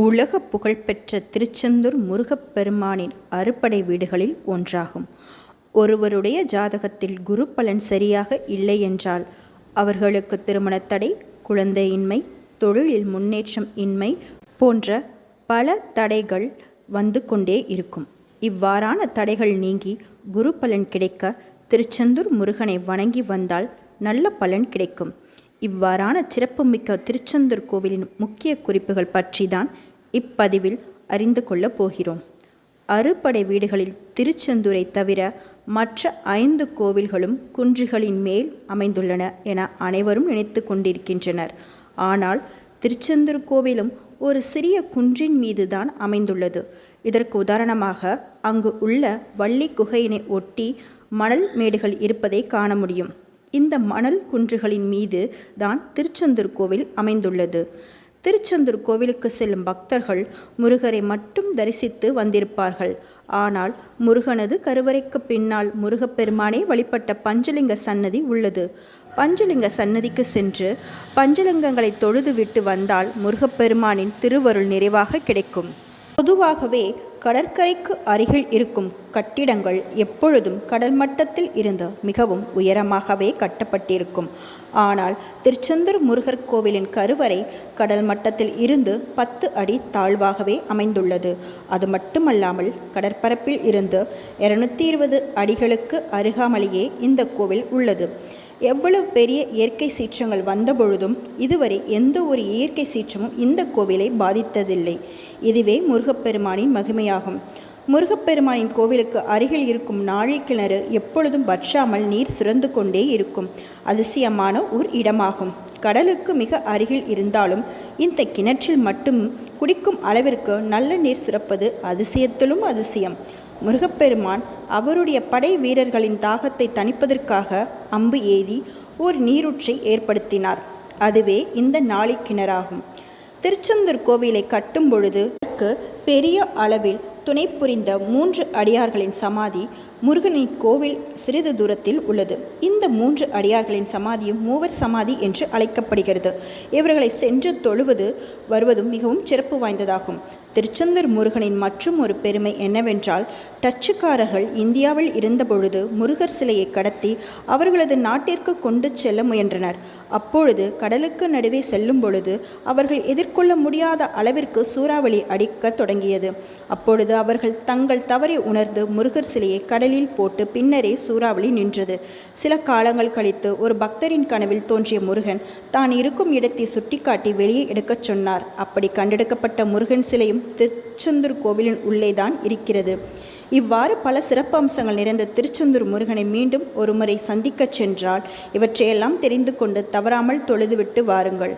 உலக புகழ்பெற்ற திருச்செந்தூர் முருகப்பெருமானின் அறுபடை வீடுகளில் ஒன்றாகும். ஒருவருடைய ஜாதகத்தில் குரு பலன் சரியாக இல்லை என்றால் அவர்களுக்கு திருமணத் தடை குழந்தையின்மை தொழிலில் முன்னேற்றம் இன்மை போன்ற பல தடைகள் வந்து கொண்டே இருக்கும். இவ்வாறான தடைகள் நீங்கி குரு பலன் கிடைக்க திருச்செந்தூர் முருகனை வணங்கி வந்தால் நல்ல பலன் கிடைக்கும். இவ்வாறான சிறப்புமிக்க திருச்செந்தூர் கோவிலின் முக்கிய குறிப்புகள் பற்றி தான் இப்பதிவில் அறிந்து கொள்ளப் போகிறோம். அறுபடை வீடுகளில் திருச்செந்தூரை தவிர மற்ற ஐந்து கோவில்களும் குன்றுகளின் மேல் அமைந்துள்ளன என அனைவரும் நினைத்து கொண்டிருக்கின்றனர். ஆனால் திருச்செந்தூர் கோவிலும் ஒரு சிறிய குன்றின் மீதுதான் அமைந்துள்ளது. இதற்கு உதாரணமாக அங்கு உள்ள வள்ளி குகையினை ஒட்டி மணல் மேடுகள் இருப்பதை காண முடியும். இந்த மணல் குன்றுகளின் மீது தான் திருச்செந்தூர் கோவில் அமைந்துள்ளது. திருச்செந்தூர் கோவிலுக்கு செல்லும் பக்தர்கள் முருகரை மட்டும் தரிசித்து வந்திருப்பார்கள். ஆனால் முருகனது கருவறைக்கு பின்னால் முருகப்பெருமானே வழிபட்ட பஞ்சலிங்க சன்னதி உள்ளது. பஞ்சலிங்க சன்னதிக்கு சென்று பஞ்சலிங்கங்களை தொழுது விட்டு வந்தால் முருகப்பெருமானின் திருவருள் நிறைவாக கிடைக்கும். பொதுவாகவே கடற்கரைக்கு அருகில் இருக்கும் கட்டிடங்கள் எப்பொழுதும் கடல் மட்டத்தில் இருந்து மிகவும் உயரமாகவே கட்டப்பட்டிருக்கும். ஆனால் திருச்செந்தூர் முருகர் கோவிலின் கருவறை கடல் மட்டத்தில் இருந்து பத்து அடி தாழ்வாகவே அமைந்துள்ளது. அது மட்டுமல்லாமல் கடற்பரப்பில் இருந்து இருநூத்தி இருபது அடிகளுக்கு அருகாமலேயே இந்த கோவில் உள்ளது. எவ்வளவு பெரிய இயற்கை சீற்றங்கள் வந்தபொழுதும் இதுவரை எந்த ஒரு இயற்கை சீற்றமும் இந்த கோவிலை பாதித்ததில்லை. இதுவே முருகப்பெருமானின் மகிமையாகும். முருகப்பெருமானின் கோவிலுக்கு அருகில் இருக்கும் நாழி கிணறு எப்பொழுதும் வற்றாமல் நீர் சுரந்து கொண்டே இருக்கும். அதிசயமான ஒரு இடமாகும். கடலுக்கு மிக அருகில் இருந்தாலும் இந்த கிணற்றில் மட்டும் குடிக்கும் அளவிற்கு நல்ல நீர் சுரப்பது அதிசயத்திலும் அதிசயம். முருகப்பெருமான் அவருடைய படை வீரர்களின் தாகத்தை தணிப்பதற்காக அம்பு ஏதி ஒரு நீரூற்றை ஏற்படுத்தினார். அதுவே இந்த நாளிக்கிணறாகும் திருச்செந்தூர் கோவிலை கட்டும் பொழுது அதற்கு பெரிய அளவில் துணை புரிந்த மூன்று அடியார்களின் சமாதி முருகனின் கோவில் சிறிது தூரத்தில் உள்ளது. இந்த மூன்று அடியார்களின் சமாதியும் மூவர் சமாதி என்று அழைக்கப்படுகிறது. இவர்களை சென்று தொழுவது வருவதும் மிகவும் சிறப்பு வாய்ந்ததாகும். திருச்செந்தூர் முருகனின் மற்றும் ஒரு பெருமை என்னவென்றால் டச்சுக்காரர்கள் இந்தியாவில் இருந்தபொழுது முருகர் சிலையை கடத்தி அவர்களது நாட்டிற்கு கொண்டு செல்ல முயன்றனர். அப்பொழுது கடலுக்கு நடுவே செல்லும் பொழுது அவர்கள் எதிர்கொள்ள முடியாத அளவிற்கு சூறாவளி அடிக்க தொடங்கியது. அப்பொழுது அவர்கள் தங்கள் தவறை உணர்ந்து முருகர் சிலையை கடலில் போட்டு பின்னரே சூறாவளி நின்றது. சில காலங்கள் கழித்து ஒரு பக்தரின் கனவில் தோன்றிய முருகன் தான் இருக்கும் இடத்தை சுட்டிக்காட்டி வெளியே எடுக்கச் சொன்னார். அப்படி கண்டெடுக்கப்பட்ட முருகன் சிலையும் திருச்செந்தூர் கோவிலின் உள்ளேதான் இருக்கிறது. இவ்வாறு பல சிறப்பம்சங்கள் நிறைந்த திருச்செந்தூர் முருகனை மீண்டும் ஒருமுறை சந்திக்கச் சென்றால் இவற்றையெல்லாம் தெரிந்து கொண்டு தவறாமல் தொழுதுவிட்டு வாருங்கள்.